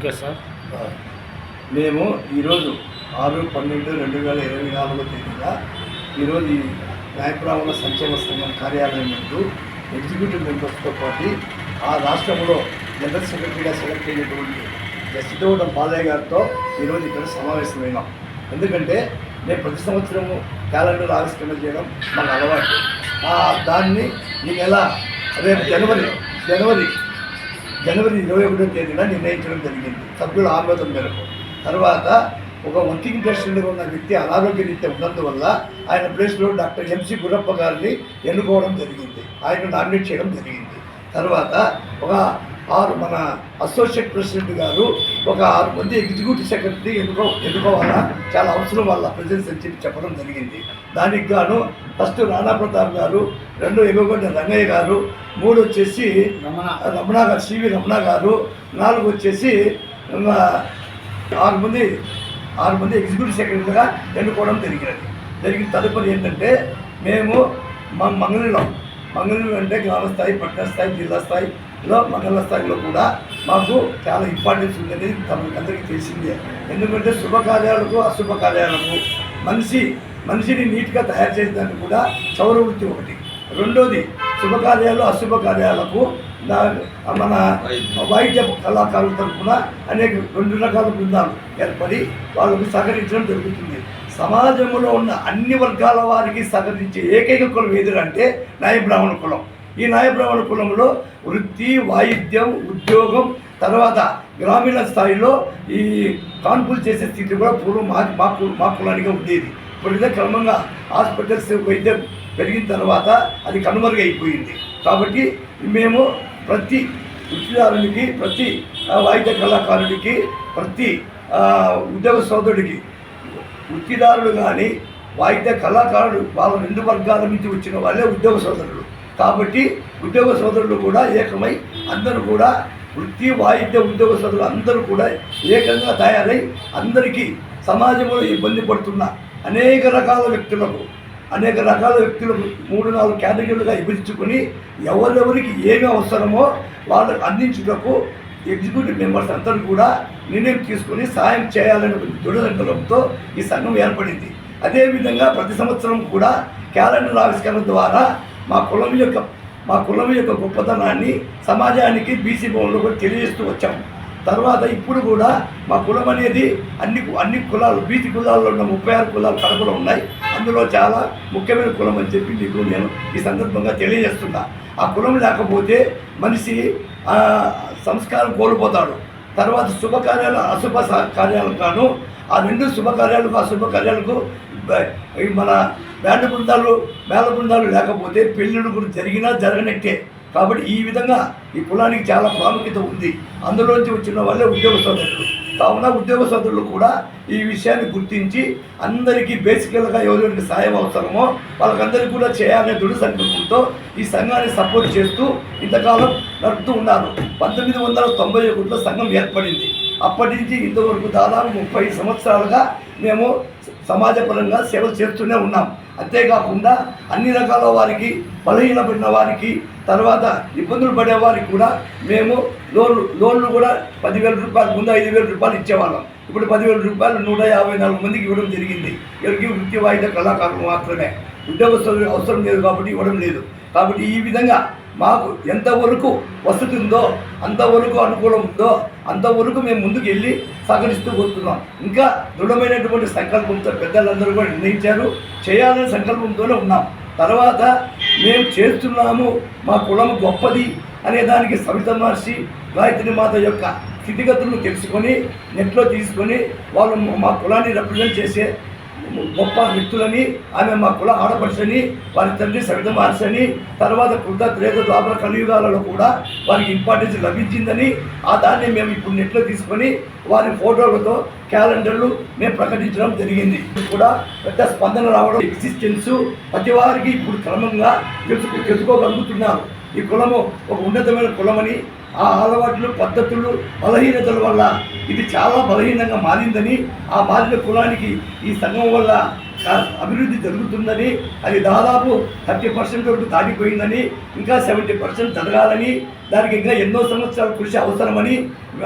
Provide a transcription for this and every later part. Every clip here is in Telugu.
Okay sir. మేము ఈరోజు ఆరు పన్నెండు రెండు వేల ఇరవై నాలుగో తేదీన ఈరోజు ఈ నాయకురావుల సంక్షేమ సంఘం కార్యాలయం ముందు ఎగ్జిక్యూటివ్ మెంబర్స్తో పాటు ఆ రాష్ట్రంలో జనరల్ సెక్రటరీగా సెలెక్ట్ అయినటువంటి జస్టిదోడ బాలయ్య గారితో ఈరోజు ఇక్కడ సమావేశమైనాం. ఎందుకంటే నేను ప్రతి సంవత్సరము క్యాలెండర్ ఆవిష్కరణ చేయడం మాకు అలవాటు. ఆ దాన్ని ఈ నెల రేపు జనవరి జనవరి జనవరి ఇరవై ఒకటో తేదీన నిర్ణయించడం జరిగింది. సభ్యుల ఆమోదం మేరకు. తర్వాత ఒక వర్కింగ్ ప్రెసిడెంట్గా ఉన్న వ్యక్తి అనారోగ్య రీత్యా ఉన్నందువల్ల ఆయన ప్లేస్లో డాక్టర్ ఎంసి గురప్ప గారిని ఎన్నుకోవడం జరిగింది. ఆయన నామినేట్ చేయడం జరిగింది. తర్వాత ఒక ఆరు మన అసోసియేట్ ప్రెసిడెంట్ గారు ఒక ఆరు మంది ఎగ్జిక్యూటివ్ సెక్రటరీ ఎన్నుకో ఎన్నుకోవాలా? చాలా అవసరం వాళ్ళ ప్రెసిడెన్స్ అని చెప్పి చెప్పడం జరిగింది. దానికి గాను ఫస్ట్ రాణా ప్రతాప్ గారు రెండు ఎగుగొండ రంగయ్య గారు మూడు వచ్చేసి రమణ. రమణ గారు సివి రమణ గారు నాలుగు వచ్చేసి ఆరు మంది ఆరు మంది ఎగ్జిక్యూటివ్ సెక్రటరీగా ఎన్నుకోవడం జరిగినది. జరిగిన తదుపరి ఏంటంటే మేము మా మంగళం అంటే గ్రామ స్థాయి పట్టణ స్థాయి జిల్లా లో మండల స్థాయిలో కూడా మాకు చాలా ఇంపార్టెన్స్ ఉందనేది తమకు అందరికీ తెలిసిందే. ఎందుకంటే శుభకార్యాలకు అశుభకార్యాలకు మనిషి మనిషిని నీట్గా తయారు చేసేదానికి కూడా చౌరవృత్తి ఒకటి. రెండోది శుభకార్యాలు అశుభ కార్యాలకు మన వైద్య కళాకారుల తరఫున అనేక రెండు రకాల బృందాలు ఏర్పడి వాళ్ళకు సహకరించడం జరుగుతుంది. సమాజంలో ఉన్న అన్ని వర్గాల వారికి సహకరించే ఏకైక కులం ఏదంటే నాయ బ్రాహ్మణ కులం. ఈ నాయబ్రాహ్మణ కులంలో వృత్తి వాయిద్యం ఉద్యోగం తర్వాత గ్రామీణ స్థాయిలో ఈ కాన్పులు చేసే స్థితి కూడా పూర్వం మా మా మా కులానిగా ఉండేది. ఇప్పుడైతే ఇదే క్రమంగా హాస్పిటల్స్ వైద్యం పెరిగిన తర్వాత అది కనుమరుగైపోయింది కాబట్టి మేము ప్రతి వృత్తిదారునికి ప్రతి వాయిద్య కళాకారుడికి ప్రతి ఉద్యోగ సోదరుడికి వృత్తిదారులు కానీ వాయిద్య కళాకారుడు వాళ్ళ రెండు వర్గాల నుంచి వచ్చిన వాళ్ళే ఉద్యోగ సోదరులు. కాబట్టి ఉద్యోగ సోదరులు కూడా ఏకమై అందరూ కూడా వృత్తి వాయిద్య ఉద్యోగ సోదరులు అందరూ కూడా ఏకంగా తయారై అందరికీ సమాజంలో ఇబ్బంది పడుతున్న అనేక రకాల వ్యక్తులకు అనేక రకాల వ్యక్తులకు మూడు నాలుగు కేటగిరీలుగా విభజించుకొని ఎవరెవరికి ఏమి అవసరమో వాళ్ళకు అందించుటకు ఎగ్జిక్యూటివ్ మెంబర్స్ అందరూ కూడా నిర్ణయం తీసుకొని సాయం చేయాలనే దృఢ సంకల్పంతో ఈ సంఘం ఏర్పడింది. అదేవిధంగా ప్రతి సంవత్సరం కూడా క్యాలెండర్ ఆవిష్కరణ ద్వారా మా కులం యొక్క మా కులం యొక్క గొప్పతనాన్ని సమాజానికి బీసీ భవన్లో కూడా తెలియజేస్తూ వచ్చాము తర్వాత ఇప్పుడు కూడా మా కులం అనేది అన్ని అన్ని కులాలు బీసీ కులాల్లో ఉన్న ముప్పై ఆరు కులాలు కడపలో ఉన్నాయి. అందులో చాలా ముఖ్యమైన కులం అని చెప్పి మీకు నేను ఈ సందర్భంగా తెలియజేస్తున్నా. ఆ కులం లేకపోతే మనిషి సంస్కారం కోల్పోతాడు. తర్వాత శుభకార్యాలు అశుభ స- కార్యాలకు గాను ఆ రెండు శుభకార్యాలకు అశుభ కార్యాలకు ఈ మన బ్యాండ్ బృందాలు మేళ బృందాలు లేకపోతే పెళ్ళిళ్ళు కూడా జరిగినా జరగనట్టే. కాబట్టి ఈ విధంగా ఈ కులానికి చాలా ప్రాముఖ్యత ఉంది. అందులోంచి వచ్చిన వాళ్ళే ఉద్యోగ సోదరులు. కావున ఉద్యోగ సోదరులు కూడా ఈ విషయాన్ని గుర్తించి అందరికీ బేసికల్గా ఎవరికి సాయం అవసరమో వాళ్ళకందరికీ కూడా చేయాలనే దృఢ సంకల్పంతో ఈ సంఘాన్ని సపోర్ట్ చేస్తూ ఇంతకాలం నడుపుతూ ఉన్నారు. పంతొమ్మిది వందల తొంభై ఒకటిలో సంఘం ఏర్పడింది. అప్పటి నుంచి ఇంతవరకు దాదాపు ముప్పై సంవత్సరాలుగా మేము సమాజపరంగా సేవలు చేస్తూనే ఉన్నాం. అంతేకాకుండా అన్ని రకాల వారికి బలహీనపడిన వారికి తర్వాత ఇబ్బందులు పడే వారికి కూడా మేము లోన్లు లోన్లు కూడా పదివేల రూపాయలు ముందు ఐదు వేల రూపాయలు ఇచ్చేవాళ్ళం. ఇప్పుడు పదివేల రూపాయలు నూట యాభై నాలుగు మందికి ఇవ్వడం జరిగింది. ఎవరికి వృత్తి వాయిద్య కళాకారులు మాత్రమే. ఉద్యోగస్తులు అవసరం లేదు కాబట్టి ఇవ్వడం లేదు. కాబట్టి ఈ విధంగా మాకు ఎంతవరకు వస్తుందో అంతవరకు అనుకూలం ఉందో అంతవరకు మేము ముందుకు వెళ్ళి సహకరిస్తూ పోతున్నాం. ఇంకా దృఢమైనటువంటి సంకల్పంతో పెద్దలందరూ కూడా నిర్ణయించారు. చేయాలనే సంకల్పంతోనే ఉన్నాం. తర్వాత మేము చేస్తున్నాము మా కులం గొప్పది అనే దానికి సవిత మహర్షి గాయత్రి మాత యొక్క స్థితిగతులను తెలుసుకొని నెట్లో తీసుకొని వాళ్ళు మా కులాన్ని రిప్రజెంట్ చేసే గొప్ప వ్యక్తులని ఆమె మా కుల ఆడపడుచని వారి తండ్రి సవిత మహర్షి తర్వాత కృత త్రేత ద్వాపర కలియుగాలలో కూడా వారికి ఇంపార్టెన్స్ లభించిందని ఆ దాన్ని మేము ఇప్పుడు నెట్లో తీసుకొని వారి ఫోటోలతో క్యాలెండర్లు మేము ప్రకటించడం జరిగింది. కూడా పెద్ద స్పందన రావడం ఎగ్జిస్టెన్స్ ప్రతి వారికి ఇప్పుడు క్రమంగా తెలుసు తెలుసుకోగలుగుతున్నారు. ఈ కులము ఒక ఉన్నతమైన కులమని ఆ అలవాట్లు పద్ధతులు బలహీనతల వల్ల ఇది చాలా బలహీనంగా మారిందని ఆ మారిన కులానికి ఈ సంఘం వల్ల అభివృద్ధి జరుగుతుందని అది దాదాపు థర్టీ పర్సెంట్ వరకు దాటిపోయిందని ఇంకా సెవెంటీ పర్సెంట్ జరగాలని దానికి ఇంకా ఎన్నో సంవత్సరాల కృషి అవసరమని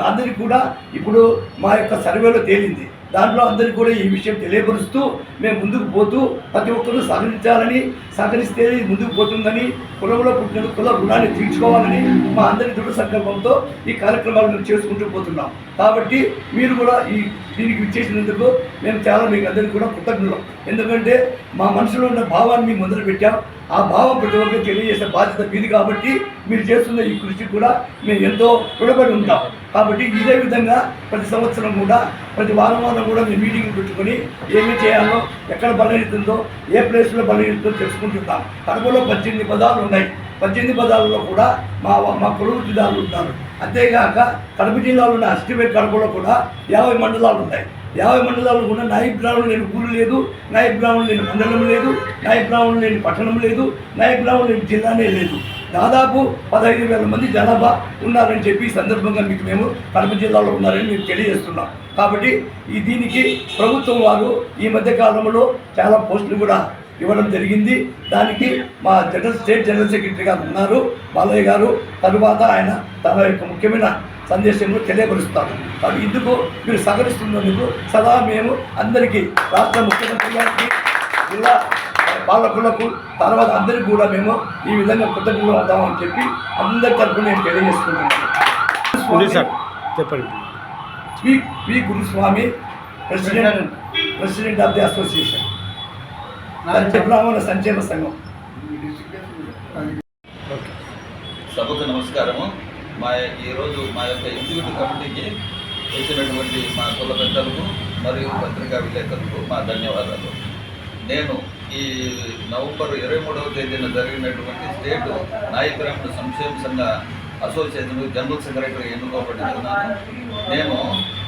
అందరికీ కూడా ఇప్పుడు మా యొక్క సర్వేలో తేలింది. దాంట్లో అందరికీ కూడా ఈ విషయం తెలియపరుస్తూ మేము ముందుకు పోతూ ప్రతి ఒక్కరూ సహకరించాలని సహకరిస్తే ముందుకు పోతుందని కులంలో పుట్టిన కుల రుణాన్ని తీర్చుకోవాలని మా అందరి దృఢ సంకల్పంతో ఈ కార్యక్రమాలు మేము చేసుకుంటూ పోతున్నాం. కాబట్టి మీరు కూడా ఈ దీనికి విచ్చేసినందుకు మేము చాలా మీకు అందరికీ కూడా కృతజ్ఞులం. ఎందుకంటే మా మనసులో ఉన్న భావాన్ని మేము ముందర పెట్టాం. ఆ భావం ప్రతి ఒక్కరికి తెలియజేసే బాధ్యత మీది కాబట్టి మీరు చేస్తున్న ఈ కృషి కూడా మేము ఎంతో రుణపడి ఉంటాం. కాబట్టి ఇదే విధంగా ప్రతి సంవత్సరం కూడా ప్రతి వారం వారం కూడా మేము మీటింగ్ పెట్టుకొని ఏమి చేయాలో ఎక్కడ బలహీతుందో ఏ ప్లేస్లో బలహీతుందో తెలుసుకుంటుంటాం కడపలో పద్దెనిమిది పదాలు ఉన్నాయి. పద్దెనిమిది పదాలలో కూడా మా మా కొలువుదారులు ఉన్నారు. అంతేగాక కడప జిల్లాలో ఉన్న అస్టిమేట్ కడపలో కూడా యాభై మండలాలు ఉన్నాయి. యాభై మండలాలు కూడా నాయక్ బ్రాహ్మణులు లేని ఊరు లేదు నాయక్ బ్రాహ్మణులు లేని మండలం లేదు నాయక్ బ్రాహ్మణులు లేని పట్టణం లేదు నాయక్ బ్రాహ్మణులు లేని జిల్లానే లేదు. దాదాపు పదహైదు వేల మంది జనాభా ఉన్నారని చెప్పి ఈ సందర్భంగా మీకు మేము కడప జిల్లాలో ఉన్నారని మేము తెలియజేస్తున్నాం. కాబట్టి ఈ దీనికి ప్రభుత్వం వారు ఈ మధ్య కాలంలో చాలా పోస్టులు కూడా ఇవ్వడం జరిగింది. దానికి మా జనరల్ స్టేట్ జనరల్ సెక్రటరీ గారు ఉన్నారు. బాలయ్య గారు తరువాత ఆయన తన యొక్క ముఖ్యమైన సందేశంలో తెలియపరుస్తారు. కాబట్టి ఇందుకు మీరు సహకరిస్తున్నందుకు సదా మేము అందరికీ రాష్ట్ర ముఖ్యమంత్రి గారికి జిల్లా పాలకులకు తర్వాత అందరికీ కూడా మేము ఈ విధంగా కృతజ్ఞతలు అవుతామని చెప్పి అందరి తరఫున నేను తెలియజేసుకుంటున్నాను. సార్. చెప్పండి. P P Guruswamy president president. Of the association. సంచ బ్రాహ్మణ సంక్షేమ సంఘం. సభకు నమస్కారము. మా ఈరోజు మా యొక్క ఎగ్జిక్యూటివ్ కమిటీకి వచ్చినటువంటి మా కుల పెద్దలకు మరియు పత్రికా విలేకరులకు మా ధన్యవాదాలు. నేను ఈ నవంబర్ ఇరవై మూడవ తేదీన జరిగినటువంటి స్టేట్ నాయ సంక్షేమ సంఘ అసోసియేషన్ జనరల్ సెక్రటరీ ఎన్నుకోబడుతున్నాను నేను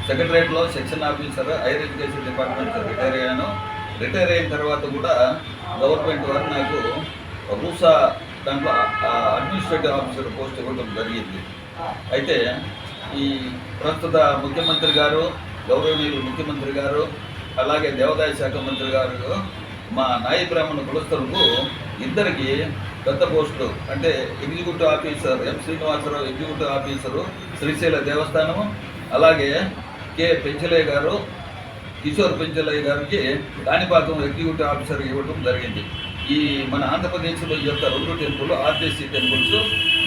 సెక్రటరేట్లో section officer higher education department retire అయ్యాను. రిటైర్ అయిన తర్వాత కూడా గవర్నమెంట్ వారు నాకు రూసా దాంట్లో అడ్మినిస్ట్రేటివ్ ఆఫీసర్ పోస్ట్ ఇవ్వడం జరిగింది. అయితే ఈ ప్రస్తుత ముఖ్యమంత్రి గారు గౌరవనీయులు ముఖ్యమంత్రి గారు అలాగే దేవాదాయ శాఖ మంత్రి గారు మా నాయ బ్రాహ్మణ కులస్థులకు ఇద్దరికి పెద్ద పోస్టులు అంటే executive officer M Srinivasarao executive officer Srisaila దేవస్థానము అలాగే కె పెంచలయ్య గారు కిషోర్ పెంచలయ్య గారికి కాణిపాకం ఎగ్జిక్యూటివ్ ఆఫీసర్ ఇవ్వడం జరిగింది. ఈ మన ఆంధ్రప్రదేశ్లో ఈ యొక్క రెండు temple RTC temples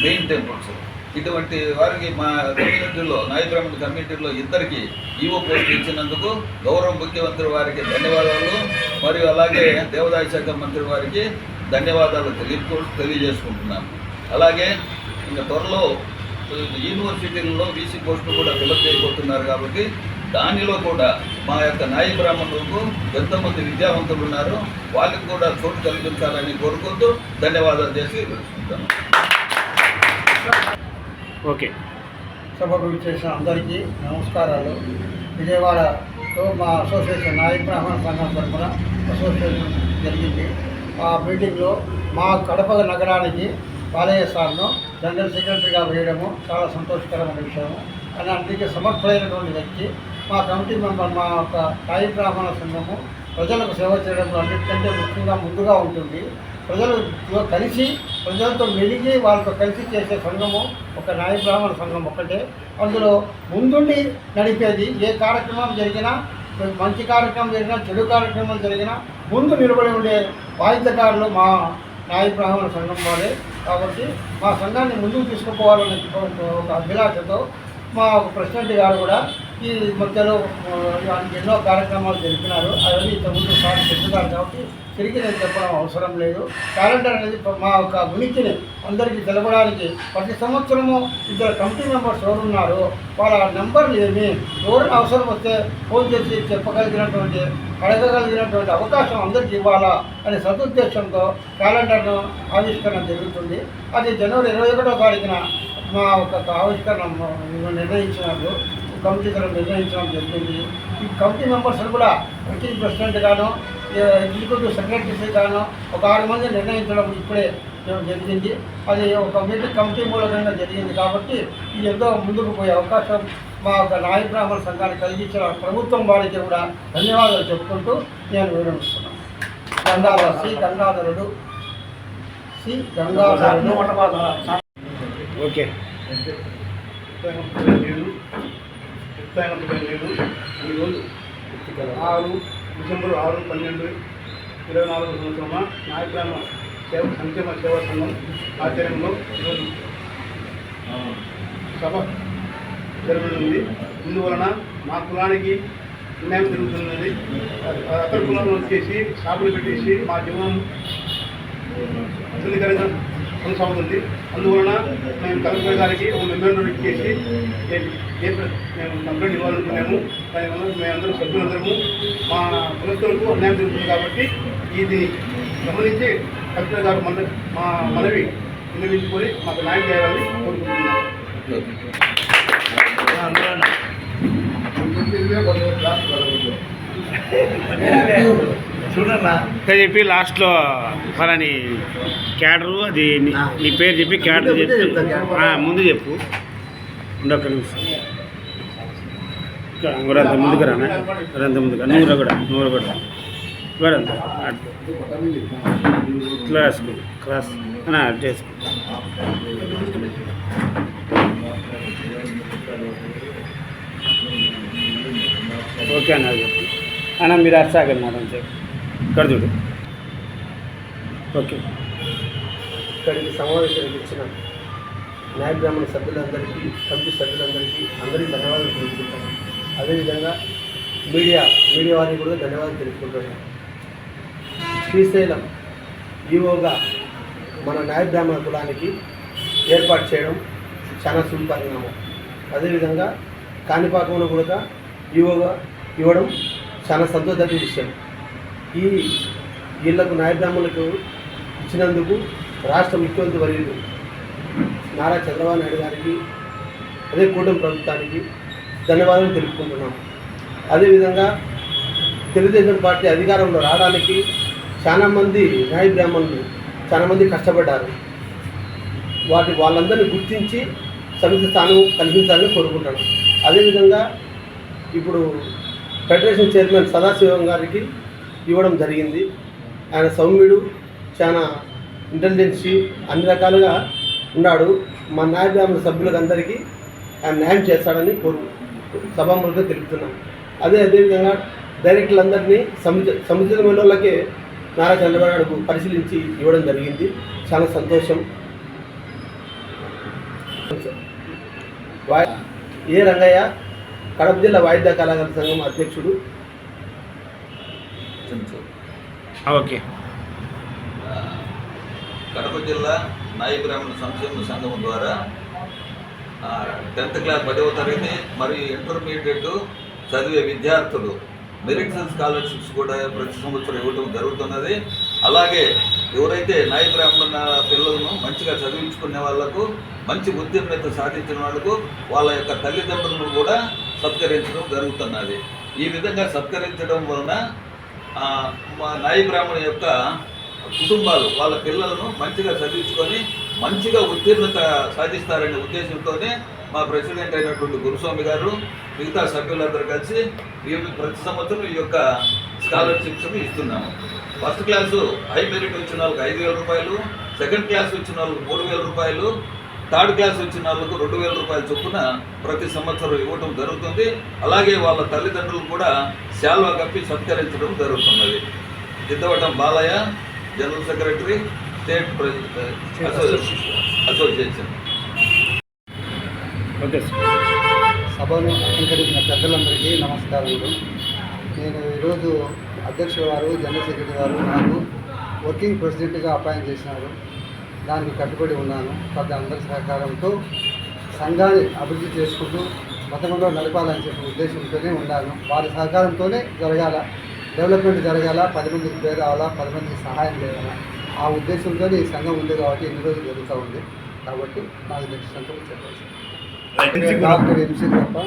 main temples. ఇటువంటి వారికి మా కమ్యూనిటీలో నాయ కమ్యూనిటీలో ఇద్దరికి ఈవో పోస్ట్ ఇచ్చినందుకు గౌరవ ముఖ్యమంత్రి వారికి ధన్యవాదాలు. మరియు అలాగే దేవాదాయ శాఖ మంత్రి వారికి ధన్యవాదాలు తెలియకు తెలియజేసుకుంటున్నాను. అలాగే ఇంకా త్వరలో యూనివర్సిటీలలో బీసీ పోస్టులు కూడా ఫిలప్ చేయబోతున్నారు కాబట్టి దానిలో కూడా మా యొక్క నాయ బ్రాహ్మణులకు ఎంతోమంది విద్యావంతులు ఉన్నారో. వాళ్ళకి కూడా చోటు కల్పించాలని కోరుకుంటూ ధన్యవాదాలు చేసి తెలుసుకుంటాను ఓకే. సభకు చేసిన అందరికీ నమస్కారాలు. విజయవాడలో మా అసోసియేషన్ నాయక బ్రాహ్మణ సంఘం తరఫున అసోసియేషన్ జరిగింది. ఆ మీటింగ్లో మా కడప నగరానికి బాలయ్య సార్ను జనరల్ సెక్రటరీగా వేయడము చాలా సంతోషకరమైన విషయము. అని అందుకే సమర్థులైనటువంటి వ్యక్తి మా కమిటీ మెంబర్ మా యొక్క నాయ బ్రాహ్మణ సంఘము ప్రజలకు సేవ చేయడంలో అన్నిటికంటే ముఖ్యంగా ముందుగా ఉంటుంది. ప్రజలతో కలిసి ప్రజలతో మెలిగి వాళ్ళతో కలిసి చేసే సంఘము ఒక న్యాయ బ్రాహ్మణ సంఘం ఒక్కటే. అందులో ముందుండి నడిపేది ఏ కార్యక్రమం జరిగినా మంచి కార్యక్రమం జరిగినా చెడు కార్యక్రమం జరిగినా ముందు నిలబడి ఉండే బాధ్యతకారులు మా న్యాయ బ్రాహ్మణ సంఘం వాళ్ళే కాబట్టి మా సంఘాన్ని ముందుకు తీసుకుపోవాలనే ఒక అభిలాషతో మా ప్రెసిడెంట్ గారు కూడా ఈ మధ్యలో ఆ, ఎన్నో కార్యక్రమాలు జరిపినారు. అవన్నీ ఇంతకుముందు సార్ చెప్తున్నారు కాబట్టి తిరిగి నేను చెప్పడం అవసరం లేదు. క్యాలెండర్ అనేది మా యొక్క ఉనికిని అందరికీ తెలపడానికి ప్రతి సంవత్సరము ఇద్దరు కమిటీ మెంబర్స్ ఎవరు ఉన్నారు వాళ్ళ నెంబర్లు ఏమి ఎవరైనా అవసరం వస్తే ఫోన్ చేసి చెప్పగలిగినటువంటి అడగగలిగినటువంటి అవకాశం అందరికీ ఇవ్వాలా అనే సదుద్దేశంతో క్యాలెండర్ను ఆవిష్కరణ జరుగుతుంది. అది జనవరి ఇరవై ఒకటో తారీఖున మా ఒక ఆవిష్కరణ నిర్ణయించినారు. కమిటీ తరఫు నిర్ణయించడం జరిగింది. ఈ కమిటీ మెంబర్స్ కూడా వర్కింగ్ ప్రెసిడెంట్ గాను ఎగ్జిక్యూటివ్ సెక్రటరీస్ గాను ఒక ఆరు మంది నిర్ణయించడం ఇప్పుడే జరిగింది. అది ఒక మీటింగ్ కమిటీ మూలకంగా జరిగింది కాబట్టి ఇది ఎంతో ముందుకు పోయే అవకాశం మా యొక్క నాయ బ్రాహ్మణ సంఘానికి కలిగించిన ప్రభుత్వం వారికి కూడా ధన్యవాదాలు చెప్పుకుంటూ నేను వివరిస్తున్నాను గంగాధర సి గంగాధరుడు. సి గంగాధరుడు. ఓకే. ఈరోజు ఆరు డిసెంబర్ ఆరు పన్నెండు ఇరవై నాలుగు సంవత్సరమ? నాయకురామ సేవ సంక్షేమ సేవా సంఘం ఆధ్వర్యంలో ఈరోజు సభ జరగనుంది. ఇందువలన మా కులానికి అన్యాయం జరుగుతున్నది. అతని కులంలో వచ్చేసి షాపులు పెట్టేసి మా జీవనం అసలుకరంగా కొనసాగుతుంది. అందువలన మేము కలెక్టర్ గారికి ఒక మెమోరం ఇచ్చేసి మేము కంప్లైంట్ ఇవ్వాలనుకున్నాము. దానివల్ల మేమందరం సభ్యులందరము మా కులస్తులకు అన్యాయం జరుగుతుంది కాబట్టి ఇది గమనించి కలెక్టర్ గారు మన మా మనవి వినియోగించుకొని మాకు న్యాయం చేయాలని కోరుకుంటున్నాము. చూడన్నా ఇంకా చెప్పి లాస్ట్లో ఫలాని క్యాడరు అది నీ- పేరు చెప్పి క్యాడర్ చెప్పి ముందు చెప్పు. ఉండొక్క నిమిషం. ఇంకోరంత ముందుకు రానా? ఇంకోరంత ముందుగా నూరు కూడా నూరు కూడా. క్లాస్ అన్నా అటు చేసుకో. ఓకే అన్న చెప్పు. అన్న మీరు అర్చాగండి మేడం చెప్పు. ఇక్కడ చూడు. ఓకే. ఇక్కడికి సమావేశానికి ఇచ్చిన న్యాయ బ్రాహ్మణ సభ్యులందరికీ కమిటీ సభ్యులందరికీ అందరికీ ధన్యవాదాలు తెలుపుకుంటాను. అదేవిధంగా మీడియా మీడియా వారికి కూడా ధన్యవాదాలు తెలుపుకుంటున్నాను. శ్రీశైలం ఈవోగా మన న్యాయ బ్రాహ్మణ కులానికి ఏర్పాటు చేయడం చాలా సుపరిణామం. అదేవిధంగా కాణిపాకంలో కూడా ఈవోగా ఇవ్వడం చాలా సంతోషదగ్గ విషయం. ఈ వీళ్ళకు న్యాయ ఇచ్చినందుకు రాష్ట్ర ముఖ్యమంత్రి వర్యులు నారా చంద్రబాబు నాయుడు గారికి అదే కూటమి ప్రభుత్వానికి ధన్యవాదాలు తెలుపుకుంటున్నాం. అదేవిధంగా తెలుగుదేశం పార్టీ అధికారంలో రావడానికి చాలామంది న్యాయ బ్రాహ్మణులు చాలామంది కష్టపడ్డారు. వాటి వాళ్ళందరినీ గుర్తించి సమితి స్థానం కల్పించాలని కోరుకుంటాను అదేవిధంగా ఇప్పుడు ఫెడరేషన్ చైర్మన్ సదాశివం గారికి ఇవ్వడం జరిగింది. ఆయన సౌమ్యుడు చాలా ఇంటెలిజెన్సీ అన్ని రకాలుగా ఉన్నాడు. మా న్యాయగ్రామ సభ్యులందరికీ ఆయన న్యాయం చేస్తాడని కోరు సభాముఖంగా తెలుపుతున్నాం. అదే అదేవిధంగా డైరెక్టర్లందరినీ సముద్ర సముద్ర వాళ్ళకే నారా చంద్రబాబు నాయుడు పరిశీలించి ఇవ్వడం జరిగింది. చాలా సంతోషం. ఏ రంగయ్య కడప జిల్లా వాయిద్య కళాకారుల సంఘం అధ్యక్షుడు చెంచు ఓకే. కడప జిల్లా నాయ బ్రాహ్మణ సంక్షేమ సంఘం ద్వారా టెన్త్ క్లాస్ పదవ తరగతి మరియు ఇంటర్మీడియట్ చదివే విద్యార్థులు మెరిట్ స్కాలర్షిప్స్ కూడా ప్రతి సంవత్సరం ఇవ్వడం జరుగుతున్నది. అలాగే ఎవరైతే నాయ బ్రాహ్మణ పిల్లలను మంచిగా చదివించుకునే వాళ్ళకు మంచి ఉత్తీర్ణత సాధించిన వాళ్ళకు వాళ్ళ యొక్క తల్లిదండ్రులను కూడా సత్కరించడం జరుగుతున్నది. ఈ విధంగా సత్కరించడం వలన మా నాయ బ్రాహ్మణ యొక్క కుటుంబాలు వాళ్ళ పిల్లలను మంచిగా చదివించుకొని మంచిగా ఉత్తీర్ణత సాధిస్తారనే ఉద్దేశంతోనే మా ప్రెసిడెంట్ అయినటువంటి గురుస్వామి గారు మిగతా సభ్యులందరూ కలిసి మేము ప్రతి సంవత్సరం ఈ యొక్క స్కాలర్షిప్స్ని ఇస్తున్నాము. ఫస్ట్ క్లాసు హై మెరిట్ వచ్చిన వాళ్ళకి ఐదు వేల రూపాయలు సెకండ్ క్లాస్ వచ్చిన వాళ్ళకి మూడు వేల రూపాయలు థర్డ్ క్లాస్ వచ్చిన వాళ్ళకు రెండు వేల రూపాయల చొప్పున ప్రతి సంవత్సరం ఇవ్వడం జరుగుతుంది. అలాగే వాళ్ళ తల్లిదండ్రులు కూడా శాల్వా కప్పి సత్కరించడం జరుగుతున్నది. Siddhavatam Balayya general secretary state association. Okay సభను అలంకరించిన పెద్దలందరికీ నమస్కారములు. నేను ఈరోజు అధ్యక్షుడు గారు జనరల్ సెక్రటరీ గారు నాకు వర్కింగ్ ప్రెసిడెంట్గా అపాయింట్ చేసినారు. దానికి కట్టుబడి ఉన్నాను పెద్ద అందరి సహకారంతో సంఘాన్ని అభివృద్ధి చేసుకుంటూ మతంలో నడపాలని చెప్పే ఉద్దేశంతోనే ఉన్నాను వారి సహకారంతోనే జరగాల డెవలప్మెంట్ జరగాల పది మందికి పేరు రావాలా పది మందికి సహాయం చేయాలా ఆ ఉద్దేశంతోనే ఈ సంఘం ఉంది కాబట్టి ఎన్ని రోజులు జరుగుతూ ఉంది కాబట్టి నాకు నెక్స్ట్ సంతోషం చెప్పాల్సి డాక్టర్ ఎంసీ తప్ప